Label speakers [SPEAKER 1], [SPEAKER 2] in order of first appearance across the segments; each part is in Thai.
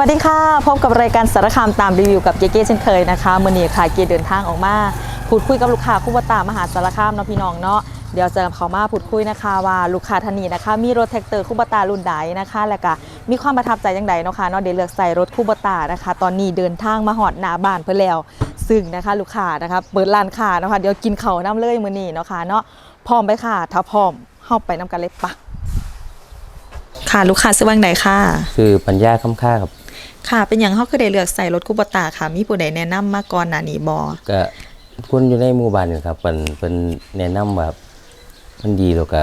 [SPEAKER 1] วัสดีค่ะ พบกับรายการสารคามตามรีวิวกับเจเก้เช่นเคยนะคะมื่อนี้ค่ะเกียร์เดินทางออกมาพูดคุยกับลูกค้าคู่บตามหาสารคามเนาะพี่น้องเนาะเดี๋ยวจะเขามาพูดคุยนะคะว่าลูกค้าท่านนี้นะคะ มีรถแท็กเตอร์คู่บตารุ่นใดนะคะ แล้วก็มีความประทับใจอย่างใดเนาะค่ะเนาะเดี๋ยวเลือกใส่รถคู่บตานะคะ ตอนนี้เดินทางมาหอดหน้าบ้านเพื่อแล้ว ซึ่งนะคะลูกค้านะคะเปิดร้านค้าเนาะคะเดี๋ยวกินเขาวน้ำเลยมื้อนี้เนาะค่ะเนาะพร้อมไปค่ะถ้าพร้อมเข้าไปน้ำกันเลยปะค่ะลูกค้าซื้อว่างใดค่ะ
[SPEAKER 2] คือปัญญาค่ำค่าครับ
[SPEAKER 1] ค่ะ เป็นอย่างเขาคือได้เลือกใส่รถคูปตาค่ะ มีผู้ใดแนะนำมาก่อนหน้านี้บอ
[SPEAKER 2] ก็คนอยู่ในหมู่บ้านนี่ครับเป็นเป็นแนะนำว่ามันดีแล้วก็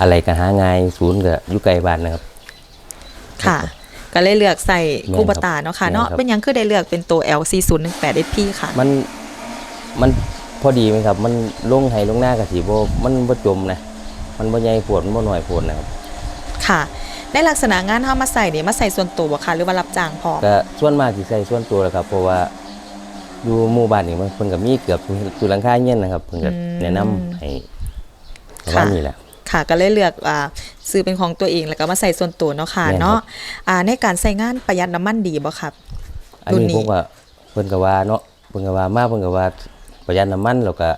[SPEAKER 2] อะไรก็หาง่ายศูนย์ก็อยู่ไกลบ้านนะครับ
[SPEAKER 1] ค่ะ ก็เลยเลือกใส่
[SPEAKER 2] แม่นครับ
[SPEAKER 1] คูปตาเนาะค่ะเนาะ
[SPEAKER 2] แม่นครับ
[SPEAKER 1] เป็นอย่างคือได้เลือกเป็นตัว L4018 SP ค่ะ
[SPEAKER 2] มันมันพอดีไหมครับ มันลงให้ลงหน้ากับสีโบมันบ่จมนะ มันบ่ใหญ่โพดมันบ่น้อยโพดนะครับ
[SPEAKER 1] ค่ะ ในลักษณะงานเฮามาใส่เนี่ยมาใส่ส่วนตัวบ่ค่ะหรือว่ารับจ้างพร้อม
[SPEAKER 2] ก็ส่วนมากสิใส่ส่วนตัวแหละครับ เพราะว่าอยู่หมู่บ้านนี่มันเพิ่นก็มีเกือบสุหลังคาเงี้ยนนะครับเพิ่นก็แนะนำให้ประมาณนี้แหละ
[SPEAKER 1] ค่ะก็เลยเลือกอ่าซื้อเป็นของตัวเองแล้วก็มาใส่ส่วนตัวเนาะค่ะ
[SPEAKER 2] แม่นครับ
[SPEAKER 1] เนาะอ่าในการใส่งานประหยัดน้ำมันดีบ่ครับ
[SPEAKER 2] อัน
[SPEAKER 1] รุ่น
[SPEAKER 2] นี้
[SPEAKER 1] นี้
[SPEAKER 2] ผมว่าเพิ่นก็ว่าเนาะเพิ่นก็ว่ามาเพิ่นก็ว่าประหยัดน้ำมันแล้วก็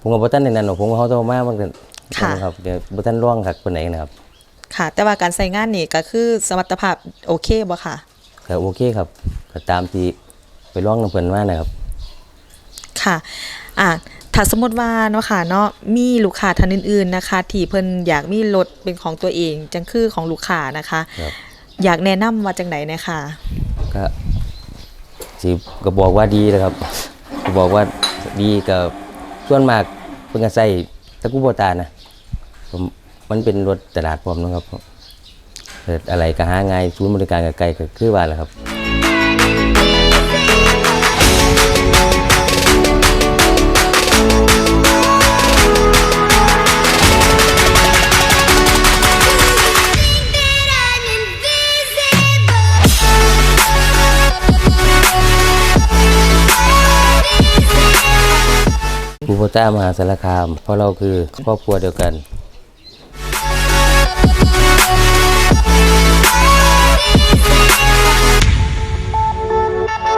[SPEAKER 2] ผมก็บ่ทันได้นั่นหรอกผมก็เฮาต้องมามันก็
[SPEAKER 1] ค่ะ
[SPEAKER 2] นะครับเดี๋ยวบ่ทันร่องคักปานไหนนะครับ
[SPEAKER 1] ค่ะ แต่ว่าการใส่งานนี่ก็คือสมรรถภาพโอเคบ่ค่ะ
[SPEAKER 2] ก็โอเคครับก็ตามที่ไปร่องนํเพิ่นมานะครับ
[SPEAKER 1] ค่ะอะถ้าสมมติว่าเนาะค่ะเนาะมีลูกค้าท่านอื่น ๆนะคะ ที่เพิ่นอยากมีรถเป็นของตัวเองจังคือของลูกค้านะคะ
[SPEAKER 2] ครับ
[SPEAKER 1] อยากแนะนำว่าจังไดนะคะ
[SPEAKER 2] ก็สิก็บอกว่าดีนะครับ ก็บอกว่าดีกับส่วนมากเพิ่นก็ใช้ตะกุโบตานะผม มันเป็นรถตลาดพร้อมนะครับเกิดอะไรก็หาง่ายศูนย์บริการก็ไกลก็คือว่าแหละครับคูโบต้ามหาสารคาม เพราะเราคือครอบครัวเดียวกัน